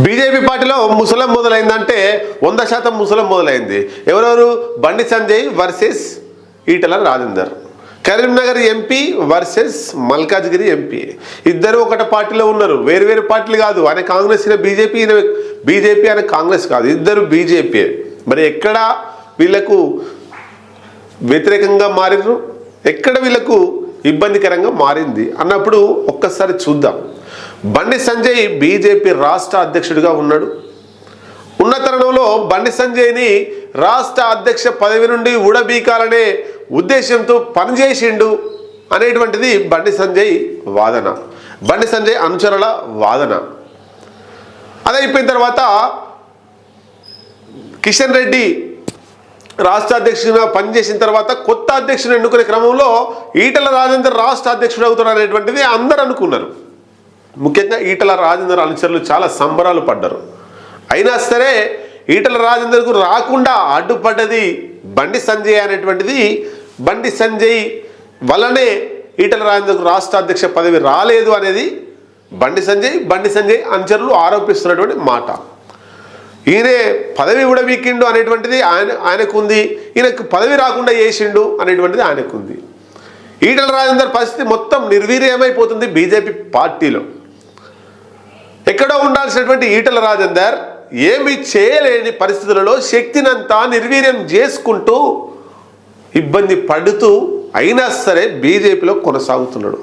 BJP పార్టీలో ముసలం మొదలైందంటే వంద శాతం ముసలం మొదలైంది. ఎవరెవరు? Bandi Sanjay versus Etela Rajender. Karimnagar MP versus Malkajgiri MP. ఇద్దరు ఒకటి పార్టీలో ఉన్నారు. వేరు వేరు పార్టీలు కాదు. ఆయన కాంగ్రెస్ బీజేపీ ఈయన బీజేపీ ఆయన కాంగ్రెస్ కాదు. ఇద్దరు బీజేపీ. మరి ఎక్కడ వీళ్ళకు వ్యతిరేకంగా మారిర్రు? ఎక్కడ వీళ్ళకు ఇబ్బందికరంగా మారింది. అన్నప్పుడు ఒక్కసారి చూద్దాం. బండి సంజయ్ బీజేపీ రాష్ట్ర అధ్యక్షుడిగా ఉన్నాడు. ఉన్న తరుణంలో బండి సంజయ్ని రాష్ట్ర అధ్యక్ష పదవి నుండి ఉడబీకాలనే ఉద్దేశంతో పనిచేసిండు అనేటువంటిది బండి సంజయ్ వాదన. బండి సంజయ్ అనుచరుల వాదన. అదైపోయిన తర్వాత కిషన్ రెడ్డి రాష్ట్ర అధ్యక్షుడిగా పనిచేసిన తర్వాత కొత్త అధ్యక్షుడు ఎన్నుకునే క్రమంలో ఈటల రాజేందర్ రాష్ట్ర అధ్యక్షుడు అవుతాడు అనేటువంటిది అందరూ అనుకున్నారు. ముఖ్యంగా ఈటల రాజేందర్ అనుచరులు చాలా సంబరాలు పడ్డారు. అయినా సరే ఈటల రాజేందర్కు రాకుండా అడ్డుపడ్డది బండి సంజయ్ అనేటువంటిది. బండి సంజయ్ వలనే ఈటల రాజేందర్కు రాష్ట్ర అధ్యక్ష పదవి రాలేదు అనేది బండి సంజయ్ బండి సంజయ్ అనుచరులు ఆరోపిస్తున్నటువంటి మాట. ఈయనే పదవి కూడా ఉడబీకిండు అనేటువంటిది ఆయన ఆయనకుంది. ఈయనకు పదవి రాకుండా చేసిండు అనేటువంటిది ఆయనకుంది. ఈటల రాజేందర్ పరిస్థితి మొత్తం నిర్వీర్యమైపోతుంది బీజేపీ పార్టీలో. ఎక్కడో ఉండాల్సినటువంటి ఈటల రాజేందర్ ఏమి చేయలేని పరిస్థితులలో శక్తినంతా నిర్వీర్యం చేసుకుంటూ ఇబ్బంది పడుతూ అయినా సరే బీజేపీలో కొనసాగుతున్నాడు.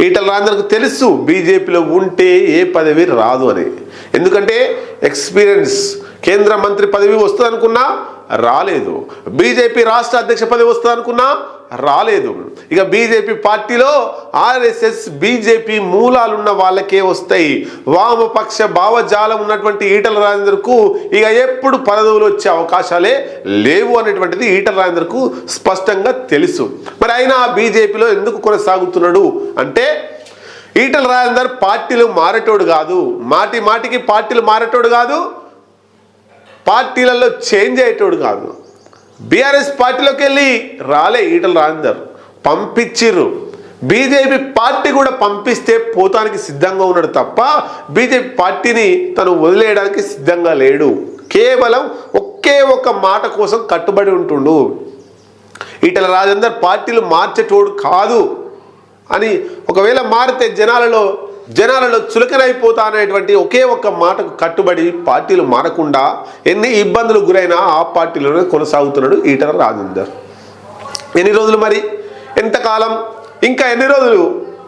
ఈటల రాజేందర్కు తెలుసు బీజేపీలో ఉంటే ఏ పదవి రాదు అని. ఎందుకంటే ఎక్స్పీరియన్స్ కేంద్ర మంత్రి పదవి వస్తుంది అనుకున్నా రాలేదు. బీజేపీ రాష్ట్ర అధ్యక్ష పదవి వస్తుంది అనుకున్నా రాలేదు. ఇక బీజేపీ పార్టీలో ఆర్ఎస్ఎస్ బీజేపీ మూలాలున్న వాళ్ళకే వస్తాయి. వామపక్ష భావజాలం ఉన్నటువంటి ఈటల రాజేందర్కు ఇక ఎప్పుడు పదవులు వచ్చే అవకాశాలే లేవు అనేటువంటిది ఈటల రాజేందర్కు స్పష్టంగా తెలుసు. మరి అయినా బీజేపీలో ఎందుకు కొనసాగుతున్నాడు అంటే ఈటల రాజేందర్ పార్టీలు మారేటోడు కాదు. మాటి మాటికి పార్టీలు మారేటోడు కాదు. పార్టీలలో చేంజ్ అయ్యేటోడు కాదు. బీఆర్ఎస్ పార్టీలోకి వెళ్ళి రాలే ఈటల రాజేందర్. పంపించిర్రు. బీజేపీ పార్టీ కూడా పంపిస్తే పోతానికి సిద్ధంగా ఉన్నాడు తప్ప బీజేపీ పార్టీని తను వదిలేయడానికి సిద్ధంగా లేడు. కేవలం ఒకే ఒక్క మాట కోసం కట్టుబడి ఉంటుండు. ఈటల రాజేందర్ పార్టీలు మార్చేటోడు కాదు అని ఒకవేళ మారితే జనాలలో జనాలలో చులకనైపోతా అనేటువంటి ఒకే ఒక్క మాటకు కట్టుబడి పార్టీలు మారకుండా ఎన్ని ఇబ్బందులు గురైనా ఆ పార్టీలోనే కొనసాగుతున్నాడు ఈటల రాజేందర్. ఎన్ని రోజులు మరి? ఎంతకాలం? ఇంకా ఎన్ని రోజులు?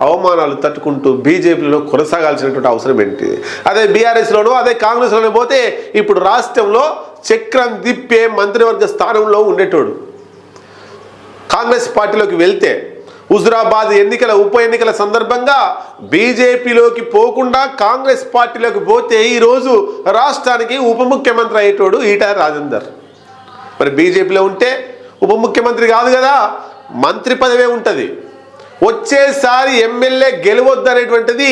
అవమానాలు తట్టుకుంటూ బీజేపీలో కొనసాగాల్సినటువంటి అవసరం ఏంటి? అదే బీఆర్ఎస్లోనో అదే కాంగ్రెస్లోనో పోతే ఇప్పుడు రాష్ట్రంలో చక్రం తిప్పే మంత్రివర్గ స్థానంలో ఉండేటోడు. కాంగ్రెస్ పార్టీలోకి వెళ్తే హుజురాబాద్ ఎన్నికల ఉప ఎన్నికల సందర్భంగా బీజేపీలోకి పోకుండా కాంగ్రెస్ పార్టీలోకి పోతే ఈరోజు రాష్ట్రానికి ఉప ముఖ్యమంత్రి అయ్యేటోడు ఈటా రాజేందర్. మరి బీజేపీలో ఉంటే ఉప ముఖ్యమంత్రి కాదు కదా మంత్రి పదవే ఉంటుంది. వచ్చేసారి ఎమ్మెల్యే గెలవద్దనేటువంటిది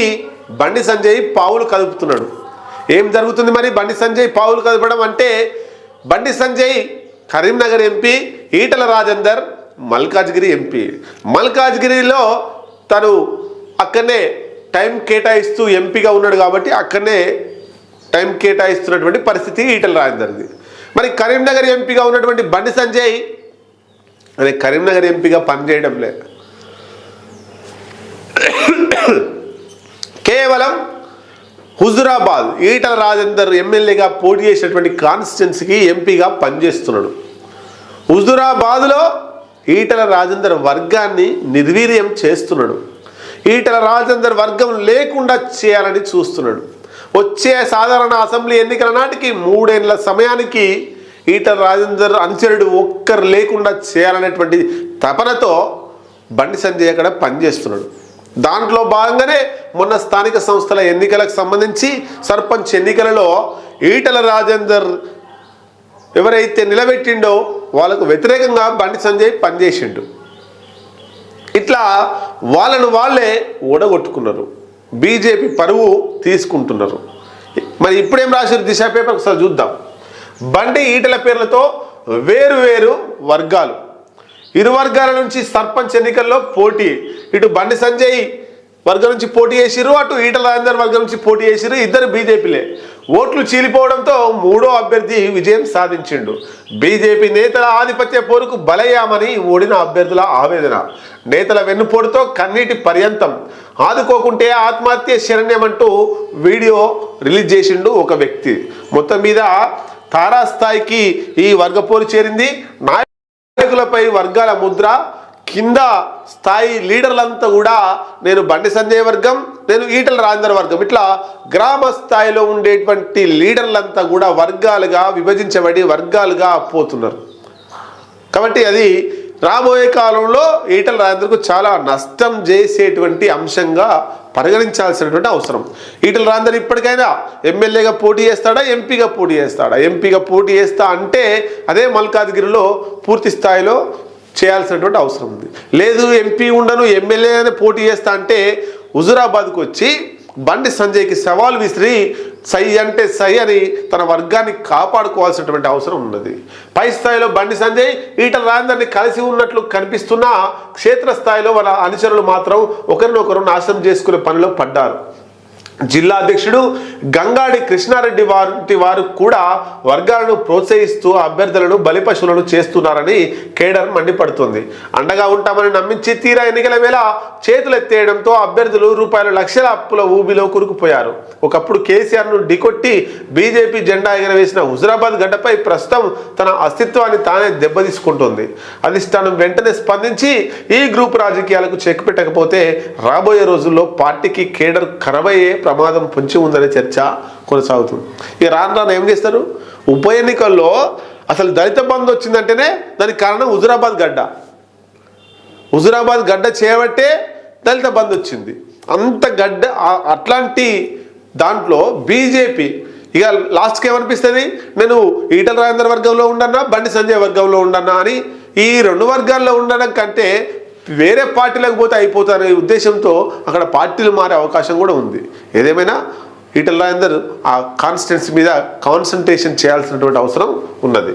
బండి సంజయ్ పావులు కదుపుతున్నాడు. ఏం జరుగుతుంది మరి బండి సంజయ్ పావులు కదపడం అంటే బండి సంజయ్ కరీంనగర్ ఎంపీ ఈటల రాజేందర్ మల్కాజ్గిరి ఎంపీ. మల్కాజ్గిరిలో తను అక్కడనే టైం కేటాయిస్తూ ఎంపీగా ఉన్నాడు కాబట్టి అక్కడనే టైం కేటాయిస్తున్నటువంటి పరిస్థితి ఈటల రాజేందర్ది. మరి కరీంనగర్ ఎంపీగా ఉన్నటువంటి బండి సంజయ్ అదే కరీంనగర్ ఎంపీగా పనిచేయడం లేదు కేవలం హుజురాబాద్ ఈటల రాజేందర్ ఎమ్మెల్యేగా పోటీ చేసినటువంటి కాన్స్టిట్యున్సీకి ఎంపీగా పనిచేస్తున్నాడు. హుజురాబాద్లో ఈటల రాజేందర్ వర్గాన్ని నిర్వీర్యం చేస్తున్నాడు. ఈటల రాజేందర్ వర్గం లేకుండా చేయాలని చూస్తున్నాడు. వచ్చే సాధారణ అసెంబ్లీ ఎన్నికల నాటికి మూడేళ్ళ సమయానికి ఈటల రాజేందర్ అనుచరుడు ఒక్కరు లేకుండా చేయాలనేటువంటి తపనతో బండి సంజయ్ అక్కడ పనిచేస్తున్నాడు. దాంట్లో భాగంగానే మొన్న స్థానిక సంస్థల ఎన్నికలకు సంబంధించి సర్పంచ్ ఎన్నికలలో ఈటల రాజేందర్ ఎవరైతే నిలబెట్టిండో వాళ్ళకు వ్యతిరేకంగా బండి సంజయ్ పనిచేసిండు. ఇట్లా వాళ్ళను వాళ్ళే ఓడగొట్టుకున్నారు బీజేపీ పరువు తీసుకుంటున్నారు. మరి ఇప్పుడేం రాశారు దిశ పేపర్? ఒకసారి చూద్దాం. బండి ఈటల పేర్లతో వేరు వేరు వర్గాలు. ఇరు వర్గాల నుంచి సర్పంచ్ ఎన్నికల్లో పోటీ. ఇటు బండి సంజయ్ వర్గం నుంచి పోటీ చేసిరు అటు ఈటల రాజేందర్ వర్గం నుంచి పోటీ చేసిరు ఇద్దరు బీజేపీలే. ఓట్లు చీలిపోవడంతో మూడో అభ్యర్థి విజయం సాధించిండు. బీజేపీ నేతల ఆధిపత్య పోరుకు బలయ్యామని ఓడిన అభ్యర్థుల ఆవేదన. నేతల వెన్నుపోటుతో కన్నీటి పర్యంతం. ఆదుకోకుంటే ఆత్మహత్య శరణ్యమంటూ వీడియో రిలీజ్ చేసిండు ఒక వ్యక్తి. మొత్తం మీద తారాస్థాయికి ఈ వర్గపోరు చేరింది. నాయకులపై వర్గాల ముద్ర కింద స్థాయి లీడర్లంతా కూడా నేను బండి సంజయ్ వర్గం నేను ఈటల రాజేందర్ వర్గం. ఇట్లా గ్రామ స్థాయిలో ఉండేటువంటి లీడర్లంతా కూడా వర్గాలుగా విభజించబడి వర్గాలుగా పోతున్నారు. కాబట్టి అది రాబోయే కాలంలో ఈటల రాజేందర్కు చాలా నష్టం చేసేటువంటి అంశంగా పరిగణించాల్సినటువంటి అవసరం. ఈటల రాజేందర్ ఇప్పటికైనా ఎమ్మెల్యేగా పోటీ చేస్తాడా ఎంపీగా పోటీ చేస్తాడా? ఎంపీగా పోటీ చేస్తా అంటే అదే మల్కాజ్గిరిలో పూర్తి స్థాయిలో చేయాల్సినటువంటి అవసరం ఉంది. లేదు ఎంపీ ఉండను ఎమ్మెల్యేనే పోటీ చేస్తా అంటే హుజురాబాద్కు వచ్చి బండి సంజయ్కి సవాల్ విసిరి సై అంటే సై అని తన వర్గాన్ని కాపాడుకోవాల్సినటువంటి అవసరం ఉన్నది. పై స్థాయిలో బండి సంజయ్ ఈటల రాందరిని కలిసి ఉన్నట్లు కనిపిస్తున్నా క్షేత్రస్థాయిలో వాళ్ళ అనుచరులు మాత్రం ఒకరినొకరు నాశనం చేసుకునే పనిలో పడ్డారు. జిల్లా అధ్యక్షుడు గంగాడి కృష్ణారెడ్డి వారి వారు కూడా వర్గాలను ప్రోత్సహిస్తూ అభ్యర్థులను బలిపశువులను చేస్తున్నారని కేడర్ మండిపడుతుంది. అండగా ఉంటామని నమ్మించి తీరా ఎన్నికల వేళ చేతులు ఎత్తేయడంతో అభ్యర్థులు రూపాయల లక్షల అప్పుల ఊబిలో కురుకుపోయారు. ఒకప్పుడు కేసీఆర్ను ఢీకొట్టి బీజేపీ జెండా ఎగరవేసిన హుజరాబాద్ గడ్డపై ప్రస్తుతం తన అస్తిత్వాన్ని తానే దెబ్బతీసుకుంటుంది. అధిష్టానం వెంటనే స్పందించి ఈ గ్రూప్ రాజకీయాలకు చెక్ పెట్టకపోతే రాబోయే రోజుల్లో పార్టీకి కేడర్ ఖరబయ్యే ప్రమాదం పొంచి ఉందనే చర్చ కొనసాగుతుంది. ఇక రాను రాను ఏం చేస్తారు? ఉప ఎన్నికల్లో అసలు దళిత బంధు వచ్చిందంటేనే దానికి కారణం హుజురాబాద్ గడ్డ. హుజురాబాద్ గడ్డ చేయబట్టే దళిత బంధు వచ్చింది. అంత గడ్డ అట్లాంటి దాంట్లో బీజేపీ ఇక లాస్ట్కి ఏమనిపిస్తుంది? నేను ఈటల రాజేంద్ర వర్గంలో ఉండన్నా బండి సంజయ్ వర్గంలో ఉండన్నా అని ఈ రెండు వర్గాల్లో ఉండడం కంటే వేరే పార్టీలకు పోతే అయిపోతారనే ఉద్దేశంతో అక్కడ పార్టీలు మారే అవకాశం కూడా ఉంది. ఏదేమైనా ఈటల రాజేందర్ ఆ కాన్స్టిట్యున్సీ మీద కాన్సన్ట్రేషన్ చేయాల్సినటువంటి అవసరం ఉన్నది.